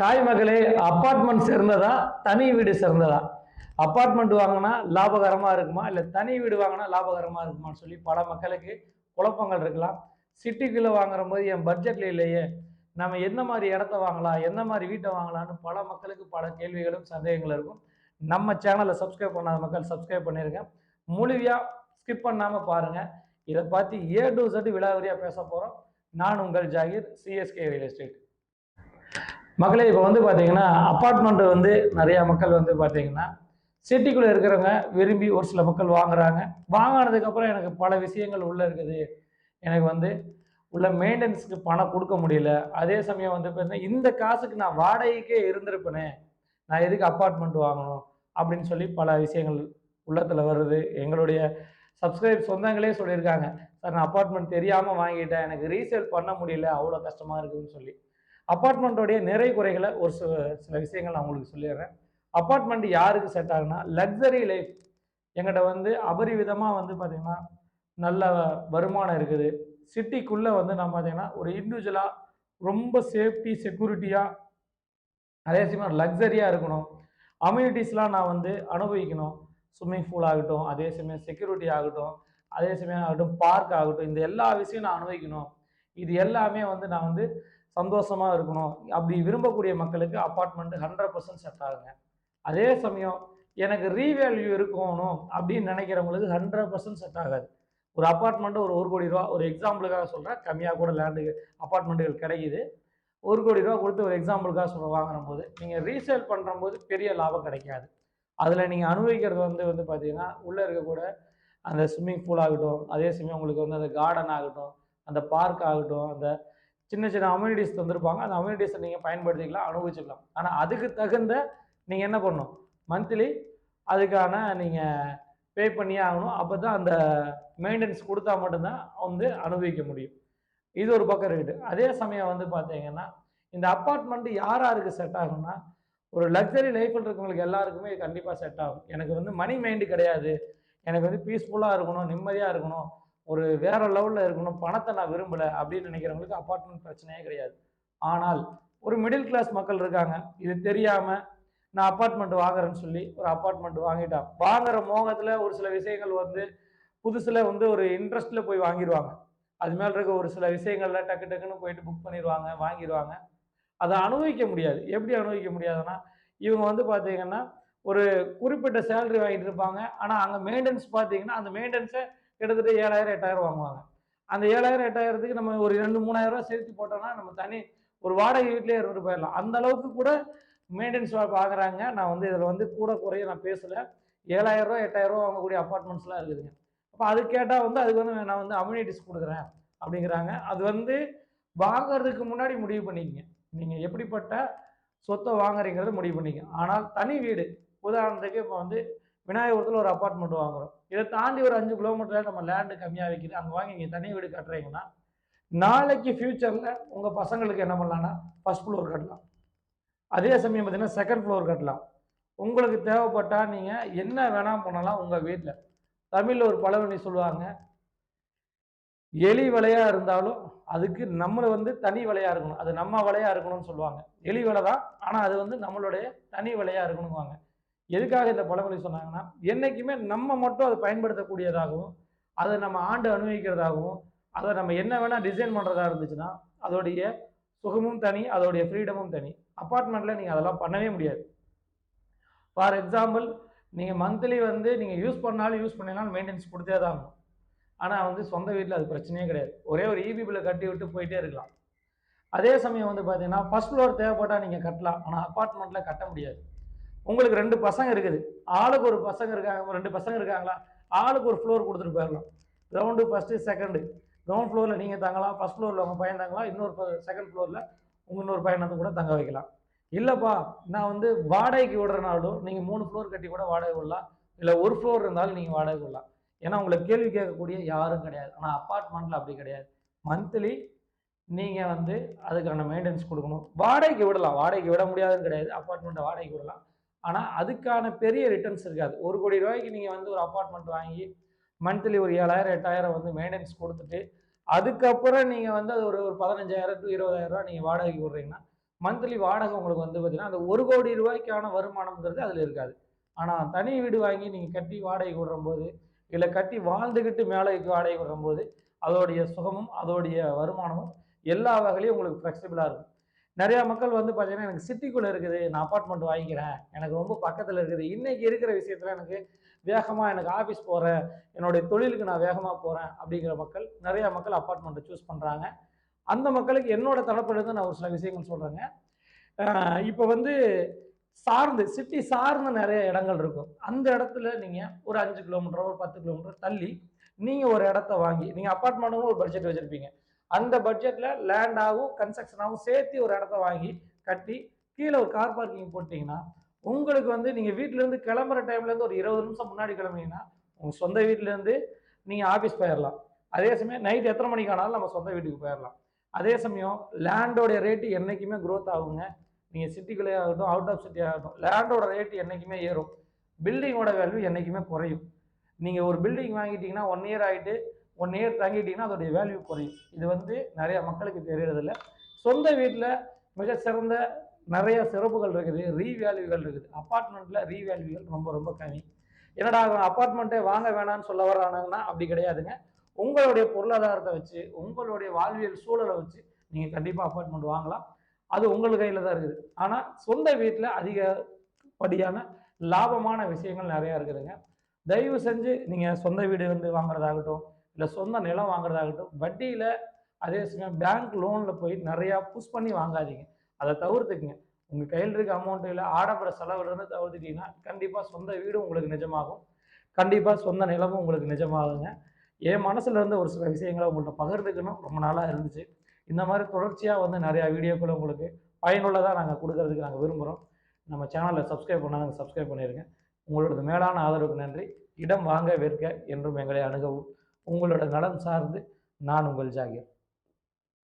Hi மகளே apartment சிறந்ததா தனி வீடு சிறந்ததா அப்பார்ட்மெண்ட் வாங்கினா லாபகரமாக இருக்குமா? இல்லை தனி வீடு வாங்கினா லாபகரமாக இருக்குமான்னு சொல்லி பல மக்களுக்கு குழப்பங்கள் இருக்கலாம். சிட்டிக்குள்ளே வாங்குற போது என் பட்ஜெட்டில் இல்லையே. நம்ம எந்த மாதிரி இடத்த வாங்கலாம்? எந்த மாதிரி வீட்டை வாங்கலாம்னு பல மக்களுக்கு பல கேள்விகளும் சந்தேகங்களும் இருக்கும். நம்ம சேனலை சப்ஸ்கிரைப் பண்ணாத மக்கள் சப்ஸ்கிரைப் பண்ணிருங்க. முழுமையாக ஸ்கிப் பண்ணாமல் பாருங்கள் இதை பார்த்து ஏ டு Z விழாவரியாக பேச போகிறோம் நான் உங்கள் ஜாகிர் சிஎஸ்கே ரியல் எஸ்டேட் மக்களே இப்போ வந்து பார்த்தீங்கன்னா அப்பார்ட்மெண்ட் வந்து நிறையா மக்கள் வந்து பார்த்தீங்கன்னா சிட்டிக்குள்ளே இருக்கிறவங்க விரும்பி ஒரு சில மக்கள் வாங்குறாங்க. வாங்கினதுக்கப்புறம் எனக்கு பல விஷயங்கள் உள்ளே இருக்குது. எனக்கு வந்து உள்ள மெயின்டெனன்ஸுக்கு பணம் கொடுக்க முடியல. அதே சமயம் வந்து பார்த்தீங்கன்னா இந்த காசுக்கு நான் வாடகைக்கே இருந்திருப்பேனே. நான் எதுக்கு அப்பார்ட்மெண்ட் வாங்கணும்? அப்படின்னு சொல்லி பல விஷயங்கள் உள்ளத்தில் வருது. எங்களுடைய சப்ஸ்கிரைப் சொந்தங்களே சொல்லியிருக்காங்க. சார் நான் அப்பார்ட்மெண்ட் தெரியாமல் வாங்கிட்டேன். எனக்கு ரீசேல் பண்ண முடியல. அவ்வளோ கஷ்டமாக இருக்குதுன்னு சொல்லி. அப்பார்ட்மெண்ட்டோடைய நிறை குறைகளை ஒரு சில சில விஷயங்கள் நான் உங்களுக்கு சொல்லிடுறேன். அப்பார்ட்மெண்ட் யாருக்கு செட் ஆகுனா லக்ஸரி லைஃப் எங்கிட்ட வந்து அபரிவிதமாக வந்து பார்த்திங்கன்னா நல்ல வருமானம் இருக்குது. சிட்டிக்குள்ளே வந்து நான் பார்த்தீங்கன்னா ஒரு இண்டிவிஜுவலாக ரொம்ப சேஃப்டி செக்யூரிட்டியாக அதே சமயம் லக்ஸரியாக இருக்கணும். அம்யூனிட்டிஸ்லாம் நான் வந்து அனுபவிக்கணும். ஸ்விம்மிங் பூல் ஆகட்டும் அதே சமயம் செக்யூரிட்டி ஆகட்டும் அதே சமயம் ஆகட்டும் பார்க் ஆகட்டும் இந்த எல்லா விஷயம் நான் அனுபவிக்கணும். இது எல்லாமே வந்து நான் வந்து சந்தோஷமாக இருக்கணும். அப்படி விரும்பக்கூடிய மக்களுக்கு அப்பார்ட்மெண்ட் ஹண்ட்ரட் பர்சன்ட் செட் ஆகுங்க. அதே சமயம் எனக்கு ரீவேல்யூ இருக்கணும் அப்படின்னு நினைக்கிறவங்களுக்கு ஹண்ட்ரட் பர்சன்ட் செட் ஆகாது. ஒரு அப்பார்ட்மெண்ட்டு ஒரு ஒரு கோடி ரூபா ஒரு எக்ஸாம்பிளுக்காக சொல்கிறேன் கம்மியாக கூட லேண்டு அப்பார்ட்மெண்ட்டுகள் கிடைக்குது. ஒரு கோடி ரூபா கொடுத்து ஒரு எக்ஸாம்பிளுக்காக சொல்ல வாங்குற போது நீங்கள் ரீசேல் பண்ணுற போது பெரிய லாபம் கிடைக்காது. அதில் நீங்கள் அனுபவிக்கிறது வந்து வந்து பார்த்தீங்கன்னா உள்ளே இருக்கக்கூட அந்த ஸ்விம்மிங் பூல் ஆகட்டும் அதே சமயம் உங்களுக்கு வந்து அந்த கார்டன் ஆகட்டும் அந்த பார்க் ஆகட்டும் அந்த சின்ன சின்ன அம்யூனிட்டிஸ் தந்திருப்பாங்க. அந்த அம்யூனிட்டிஸை நீங்கள் பயன்படுத்திக்கலாம் அனுபவிச்சுக்கலாம். ஆனால் அதுக்கு தகுந்த நீங்கள் என்ன பண்ணணும்? மந்த்லி அதுக்கான நீங்கள் பே பண்ணியே ஆகணும். அப்போ தான் அந்த மெயின்டெனன்ஸ் கொடுத்தா மட்டும்தான் வந்து அனுபவிக்க முடியும். இது ஒரு பக்கம் இருக்குது. அதே சமயம் வந்து பார்த்தீங்கன்னா இந்த அப்பார்ட்மெண்ட் யார் யாருக்கு செட் ஆகும்னா ஒரு லக்ஸரி லைஃப்பில் இருக்கவங்களுக்கு எல்லாருக்குமே கண்டிப்பாக செட் ஆகும். எனக்கு வந்து மணி மைண்டு கிடையாது. எனக்கு வந்து பீஸ்ஃபுல்லாக இருக்கணும் நிம்மதியாக இருக்கணும். ஒரு வேற லெவலில் இருக்கணும் பணத்தை நான் விரும்பலை அப்படின்னு நினைக்கிறவங்களுக்கு அப்பார்ட்மெண்ட் பிரச்சனையே கிடையாது. ஆனால் ஒரு மிடில் கிளாஸ் மக்கள் இருக்காங்க. இது தெரியாமல் நான் அப்பார்ட்மெண்ட் வாங்குறேன்னு சொல்லி ஒரு அப்பார்ட்மெண்ட் வாங்கிட்டான். வாங்குற மோகத்தில் ஒரு சில விஷயங்கள் வந்து புதுசில் வந்து ஒரு இன்ட்ரெஸ்ட்டில் போய் வாங்கிடுவாங்க அது மேலே இருக்க ஒரு சில விஷயங்கள்ல டக்கு டக்குன்னு போயிட்டு புக் பண்ணிடுவாங்க வாங்கிடுவாங்க அதை அனுபவிக்க முடியாது. எப்படி அனுபவிக்க முடியாதுன்னா இவங்க வந்து பார்த்தீங்கன்னா ஒரு குறிப்பிட்ட சேலரி வாங்கிட்டு இருப்பாங்க. ஆனால் அங்கே மெயின்டெனன்ஸ் பார்த்தீங்கன்னா அந்த மெயின்டெனன்ஸை கிட்டத்தட்ட ஏழாயிரம் எட்டாயிரம் வாங்குவாங்க. அந்த ஏழாயிரம் எட்டாயிரத்துக்கு நம்ம ஒரு ரெண்டு மூணாயிரம் ரூபா சேர்த்து போட்டோம்னா நம்ம தனி ஒரு வாடகை வீட்டிலே இருந்துட்டு போயிடலாம். அந்த அளவுக்கு கூட மெயின்டெனன்ஸ் பார்க்குறாங்க நான் வந்து இதில் வந்து கூட குறைய நான் பேசலை. ஏழாயிரம் ரூபா எட்டாயிரம் ரூபா வாங்கக்கூடிய அப்பார்ட்மெண்ட்ஸ்லாம் இருக்குதுங்க. அப்போ அது கேட்டால் வந்து அதுக்கு வந்து நான் வந்து அம்யூனிட்டிஸ் கொடுக்குறேன் அப்படிங்கிறாங்க. அது வந்து வாங்குறதுக்கு முன்னாடி முடிவு பண்ணிக்கங்க. நீங்கள் எப்படிப்பட்ட சொத்தை வாங்குறீங்கிறத முடிவு பண்ணிக்கோங்க. ஆனால் தனி வீடு. உதாரணத்துக்கு இப்போ வந்து விநாயகபுரத்தில் ஒரு அப்பார்ட்மெண்ட் வாங்குறோம். இதை தாண்டி ஒரு அஞ்சு கிலோமீட்டரில் நம்ம லேண்டு கம்மியாக வைக்கிது. அங்கே வாங்கி நீங்கள் தனி வீடு கட்டுறீங்கன்னா நாளைக்கு ஃப்யூச்சரில் உங்கள் பசங்களுக்கு என்ன பண்ணலான்னா ஃபஸ்ட் ஃப்ளோர் கட்டலாம். அதே சமயம் பார்த்தீங்கன்னா செகண்ட் ஃப்ளோர் கட்டலாம். உங்களுக்கு தேவைப்பட்டால் நீங்கள் என்ன வேணால் பண்ணலாம் உங்கள் வீட்டில் தமிழில் ஒரு பழமொழி சொல்லுவாங்க எலி வலையாக இருந்தாலும் அதுக்கு நம்மளை வந்து தனி வலையாக இருக்கணும். அது நம்ம வலையாக இருக்கணும்னு சொல்லுவாங்க. எலி வலை தான் ஆனால் அது வந்து நம்மளுடைய தனி வலையாக இருக்கணுங்குவாங்க எதுக்காக இந்த பழமொழி சொன்னாங்கன்னா என்றைக்குமே நம்ம மட்டும் அதை பயன்படுத்தக்கூடியதாகவும் அதை நம்ம ஆண்டு அனுபவிக்கிறதாகவும் அதை நம்ம என்ன வேணால் டிசைன் பண்ணுறதா இருந்துச்சுன்னா அதோடைய சுகமும் தனி அதோடைய ஃப்ரீடமும் தனி. அப்பார்ட்மெண்ட்டில் நீங்கள் அதெல்லாம் பண்ணவே முடியாது. ஃபார் எக்ஸாம்பிள் நீங்கள் மந்த்லி வந்து நீங்கள் யூஸ் பண்ணாலும் யூஸ் பண்ணினாலும் மெயின்டெனன்ஸ் கொடுத்தே தான் ஆகும் ஆனால் வந்து சொந்த வீட்டில் அது பிரச்சனையே கிடையாது. ஒரே ஒரு இபி பில்லை கட்டி விட்டு போயிட்டே இருக்கலாம். அதே சமயம் வந்து பார்த்தீங்கன்னா ஃபர்ஸ்ட் ஃப்ளோர் தேவைப்பட்டால் நீங்கள் கட்டலாம். ஆனால் அப்பார்ட்மெண்ட்டில் கட்ட முடியாது. உங்களுக்கு ரெண்டு பசங்க இருக்குது. ஆளுக்கு ஒரு பசங்க இருக்காங்க ரெண்டு பசங்க இருக்காங்களா? ஆளுக்கு ஒரு ஃப்ளோர் கொடுத்துட்டு போயிடலாம் கிரவுண்டு ஃபஸ்ட்டு செகண்டு கிரவுண்ட் ஃப்ளோரில் நீங்கள் தங்கலாம். ஃபஸ்ட் ஃப்ளோரில் உங்கள் பையன் தங்கலாம். இன்னொரு செகண்ட் ஃப்ளோரில் உங்கள் இன்னொரு பையனை வந்து கூட தங்க வைக்கலாம். இல்லைப்பா நான் வந்து வாடகைக்கு விடுறனாலும் நீங்கள் மூணு ஃப்ளோர் கட்டி கூட வாடகை விடலாம் இல்லை ஒரு ஃப்ளோர் இருந்தாலும் நீங்கள் வாடகை விடலாம் ஏன்னா உங்களை கேள்வி கேட்கக்கூடிய யாரும் கிடையாது. ஆனால் அப்பார்ட்மெண்ட்டில் அப்படி கிடையாது. மந்த்லி நீங்கள் வந்து அதுக்கான மெயின்டெனன்ஸ் கொடுக்கணும். வாடகைக்கு விடலாம். வாடகைக்கு விட முடியாதுன்னு கிடையாது. அப்பார்ட்மெண்ட்டை வாடகைக்கு விடலாம். ஆனால் அதுக்கான பெரிய ரிட்டர்ன்ஸ் இருக்காது. ஒரு கோடி ரூபாய்க்கு நீங்கள் வந்து ஒரு அப்பார்ட்மெண்ட் வாங்கி மந்த்லி ஒரு ஏழாயிரம் எட்டாயிரம் வந்து மெயின்டெனன்ஸ் கொடுத்துட்டு அதுக்கப்புறம் நீங்கள் வந்து அது ஒரு ஒரு பதினஞ்சாயிரம் டு இருபதாயிரம் ரூபா நீங்கள் வாடகைக்கு விடுறீங்கன்னா மந்த்லி வாடகை உங்களுக்கு வந்து பார்த்தீங்கன்னா அந்த ஒரு கோடி ரூபாய்க்கான வருமானம்ங்கிறது அதில் இருக்காது. ஆனால் தனி வீடு வாங்கி நீங்கள் கட்டி வாடகை விடுறம்போது இல்லை கட்டி வாழ்ந்துக்கிட்டு மேலேக்கு வாடகை விடுறம்போது அதோடைய சுகமும் அதோடைய வருமானமும் எல்லா வகையிலையும் உங்களுக்கு ஃப்ளெக்சிபிளாக இருக்கும். நிறையா மக்கள் வந்து பார்த்தீங்கன்னா எனக்கு சிட்டிக்குள்ளே இருக்குது நான் அப்பார்ட்மெண்ட் வாங்கிக்கிறேன் எனக்கு ரொம்ப பக்கத்தில் இருக்குது. இன்னைக்கு இருக்கிற விஷயத்தில் எனக்கு வேகமாக எனக்கு ஆஃபீஸ் போகிறேன் என்னுடைய தொழிலுக்கு நான் வேகமாக போகிறேன் அப்படிங்கிற மக்கள் நிறையா மக்கள் அப்பார்ட்மெண்ட்டை சூஸ் பண்ணுறாங்க அந்த மக்களுக்கு என்னோட தரப்பிலிருந்து நான் ஒரு சில விஷயங்கள் சொல்கிறேங்க இப்போ வந்து சார்ந்து சிட்டி சார்ந்த நிறைய இடங்கள் இருக்கும். அந்த இடத்துல நீங்கள் ஒரு அஞ்சு கிலோமீட்டர் ஒரு பத்து கிலோமீட்டர் தள்ளி நீங்கள் ஒரு இடத்த வாங்கி நீங்கள் அப்பார்ட்மெண்ட்டுன்னு ஒரு பட்ஜெட் வச்சுருப்பீங்க. அந்த பட்ஜெட்டில் லேண்டாகவும் கன்ஸ்ட்ரக்ஷனாகவும் சேர்த்து ஒரு இடத்த வாங்கி கட்டி கீழே ஒரு கார் பார்க்கிங் போட்டிங்கன்னா உங்களுக்கு வந்து நீங்கள் வீட்டிலேருந்து கிளம்புற டைம்லேருந்து ஒரு இருபது நிமிஷம் முன்னாடி கிளம்புனீங்கன்னா உங்கள் சொந்த வீட்டிலேருந்து நீங்கள் ஆஃபீஸ் போயிடலாம் அதே சமயம் நைட் எத்தனை மணிக்கு ஆனாலும் நம்ம சொந்த வீட்டுக்கு போயிடலாம் அதே சமயம் லேண்டோடைய ரேட்டு என்றைக்குமே க்ரோத் ஆகுங்க. நீங்கள் சிட்டிக்குள்ளே ஆகட்டும் அவுட் ஆஃப் சிட்டி ஆகட்டும் லேண்டோட ரேட்டு என்றைக்குமே ஏறும். பில்டிங்கோட வேல்யூ என்றைக்குமே குறையும். நீங்கள் ஒரு பில்டிங் வாங்கிட்டீங்கன்னா ஒன் இயர் ஆகிட்டு ஒன் இயர் தங்கிட்டீங்கன்னா அதோடைய வேல்யூ குறையும். இது வந்து நிறைய மக்களுக்கு தெரியறதில்ல. சொந்த வீட்டில் மிக சிறந்த நிறைய சிறப்புகள் இருக்குது. ரீவேல்யூகள் இருக்குது. அப்பார்ட்மெண்ட்டில் ரீவேல்யூகள் ரொம்ப ரொம்ப கம்மி. என்னடா அப்பார்ட்மெண்ட்டே வாங்க வேணாம்னு சொல்ல வரானாங்கன்னா அப்படி கிடையாதுங்க. உங்களுடைய பொருளாதாரத்தை வச்சு உங்களுடைய வாழ்வியல் சூழலை வச்சு நீங்கள் கண்டிப்பாக அப்பார்ட்மெண்ட் வாங்கலாம். அது உங்கள் கையில் தான் இருக்குது. ஆனால் சொந்த வீட்டில் அதிகப்படியான லாபமான விஷயங்கள் நிறையா இருக்குதுங்க. தயவு செஞ்சு நீங்கள் சொந்த வீடு வந்து வாங்குறதாகட்டும் இல்லை சொந்த நிலம் வாங்குறதாகட்டும் வட்டியில் அதே சமயம் பேங்க் லோனில் போய் நிறையா புஷ் பண்ணி வாங்காதீங்க. அதை தவிர்த்துக்குங்க. உங்கள் கையில் இருக்க அமௌண்ட் இல்லை ஆடம்பர செலவுலேருந்து தவிர்த்துட்டீங்கன்னா கண்டிப்பாக சொந்த வீடு உங்களுக்கு நிஜமாகும். கண்டிப்பாக சொந்த நிலமும் உங்களுக்கு நிஜமாகுங்க. என் மனசில் இருந்து ஒரு சில விஷயங்களை உங்கள்கிட்ட பகிர்ந்துக்கணும். ரொம்ப நாளாக இருந்துச்சு. இந்த மாதிரி தொடர்ச்சியாக வந்து நிறையா வீடியோக்களை உங்களுக்கு பயனுள்ளதாக நாங்கள் கொடுக்கறதுக்கு நாங்கள் விரும்புகிறோம் நம்ம சேனலை சப்ஸ்கிரைப் பண்ணாங்க சப்ஸ்கிரைப் பண்ணிடுங்க உங்களோட மேலான ஆதரவுக்கு நன்றி. இடம் வாங்க விற்க என்றும் எங்களை அணுகவும். உங்களோட நலம் சார்ந்து நான் உங்கள் ஜாகிர்.